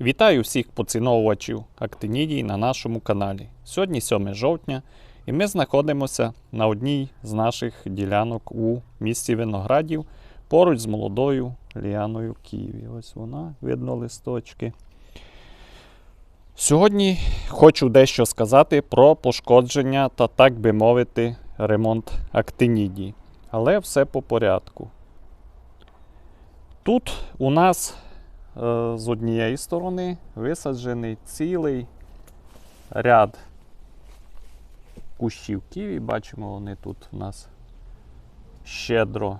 Вітаю всіх поціновувачів актинідій на нашому каналі. Сьогодні 7 жовтня, і ми знаходимося на одній з наших ділянок у місті Виноградів поруч з молодою ліаною Києві. Ось вона, видно листочки. Сьогодні хочу дещо сказати про пошкодження та, так би мовити, ремонт актинідії. Але все по порядку. Тут у нас з однієї сторони висаджений цілий ряд кущів ківі. Бачимо, вони тут у нас щедро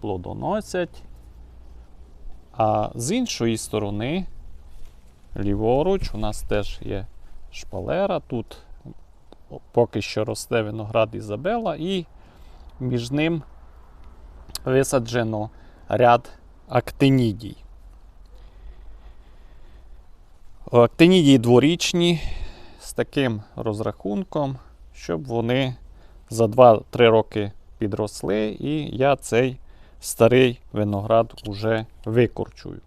плодоносять. А з іншої сторони, ліворуч, у нас теж є шпалера. Тут поки що росте виноград Ізабела, і між ним висаджено ряд актинідій. Актинідії дворічні з таким розрахунком, щоб вони за 2-3 роки підросли, і я цей старий виноград уже викорчую.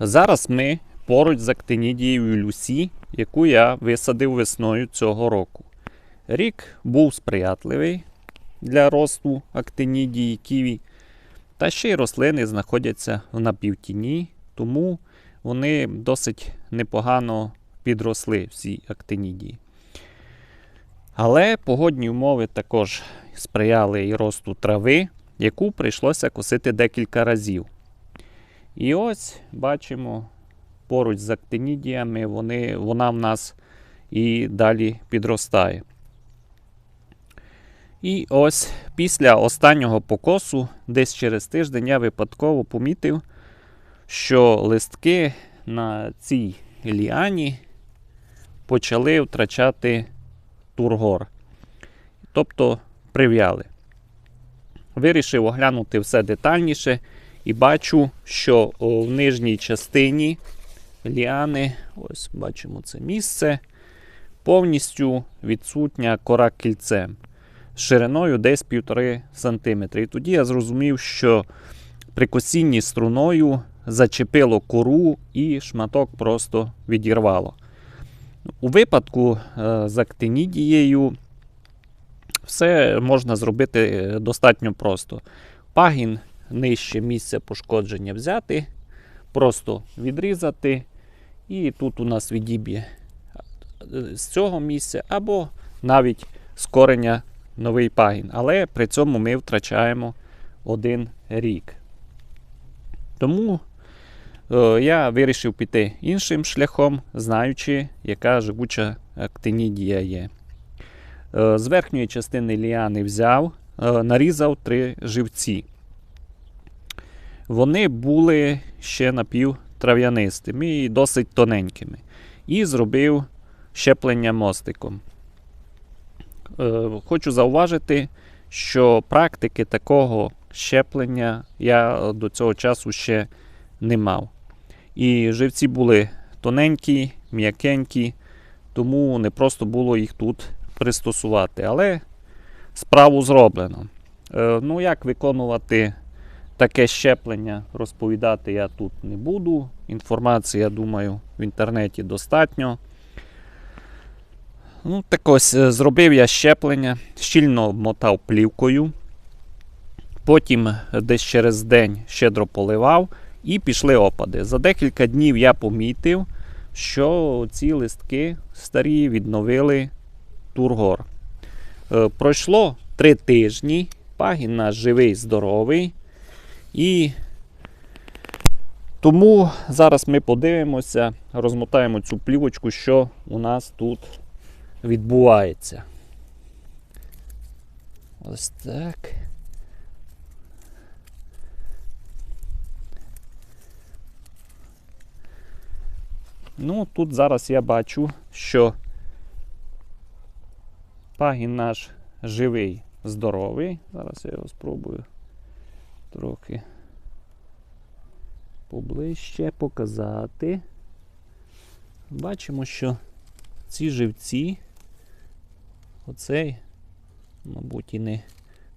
Зараз ми поруч з актинідією Люсі, яку я висадив весною цього року. Рік був сприятливий для росту актинідії ківі. Та ще й рослини знаходяться в напівтіні, тому вони досить непогано підросли всі актинідії. Але погодні умови також сприяли і росту трави, яку прийшлося косити декілька разів. І ось бачимо поруч з актинідіями вони, вона в нас і далі підростає. І ось після останнього покосу, десь через тиждень, я випадково помітив, що листки на цій ліані почали втрачати тургор, тобто прив'яли. Вирішив оглянути все детальніше і бачу, що в нижній частині ліани, ось бачимо це місце, повністю відсутня кора кільцем шириною десь 1,5 см. І тоді я зрозумів, що при косінні струною зачепило кору і шматок просто відірвало. У випадку е, з актинідією все можна зробити достатньо просто. Пагін нижче місця пошкодження взяти, просто відрізати, і тут у нас відіб'є з цього місця, або навіть з кореня новий пагін. Але при цьому ми втрачаємо один рік. Тому е, я вирішив піти іншим шляхом, знаючи, яка живуча актинідія є. Е, з верхньої частини ліани взяв, е, нарізав три живці. Вони були ще напівтрав'янистими і досить тоненькими. І зробив щеплення мостиком. Е, хочу зауважити, що практики такого щеплення я до цього часу ще не мав. І живці були тоненькі, м'якенькі, тому не просто було їх тут пристосувати. Але справу зроблено. Е, ну, як виконувати таке щеплення, розповідати я тут не буду. Інформації, я думаю, в інтернеті достатньо. Ну, так ось е, зробив я щеплення, щільно обмотав плівкою. Потім десь через день щедро поливав і пішли опади. За декілька днів я помітив, що ці листки старі відновили тургор. Е, пройшло три тижні, пагін наш живий, здоровий. І тому зараз ми подивимося, розмотаємо цю плівочку, що у нас тут відбувається. Ось так. Ну, тут зараз я бачу, що пагін наш живий, здоровий. Зараз я його спробую трохи поближче показати. Бачимо, що ці живці Оцей, мабуть, і не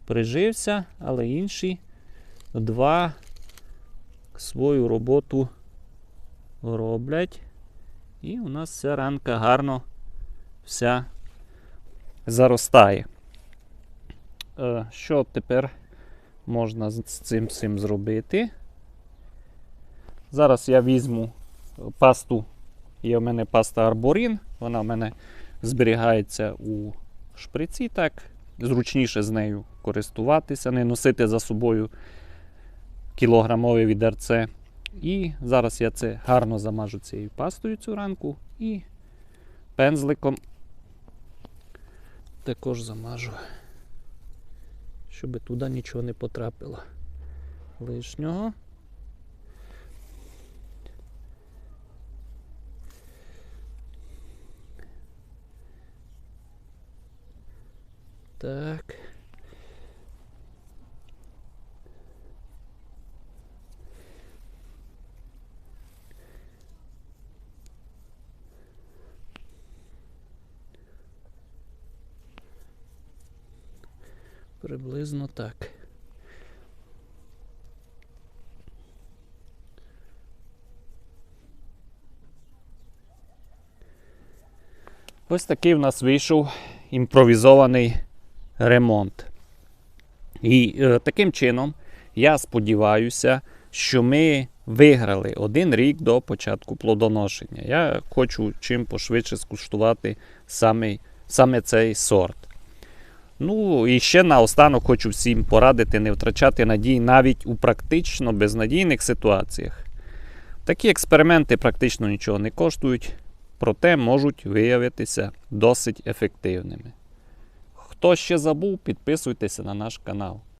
прижився, але інші два свою роботу роблять. І у нас вся ранка гарно вся заростає. Е, Що тепер можна з цим всім зробити? Зараз я візьму пасту. Є в мене паста Арборін. Вона в мене зберігається у шприці. Так, зручніше з нею користуватися, не носити за собою кілограмове відерце. І зараз я це гарно замажу цією пастою цю ранку і пензликом також замажу, щоб туди нічого не потрапило лишнього. Так. Приблизно так. Ось такий в нас вийшов імпровізований ремонт. І е, таким чином я сподіваюся, що ми виграли один рік до початку плодоношення. Я хочу чим пошвидше скуштувати саме, саме цей сорт. Ну і ще наостанок хочу всім порадити не втрачати надій навіть у практично безнадійних ситуаціях. Такі експерименти практично нічого не коштують, проте можуть виявитися досить ефективними. Хто ще забув, підписуйтеся на наш канал.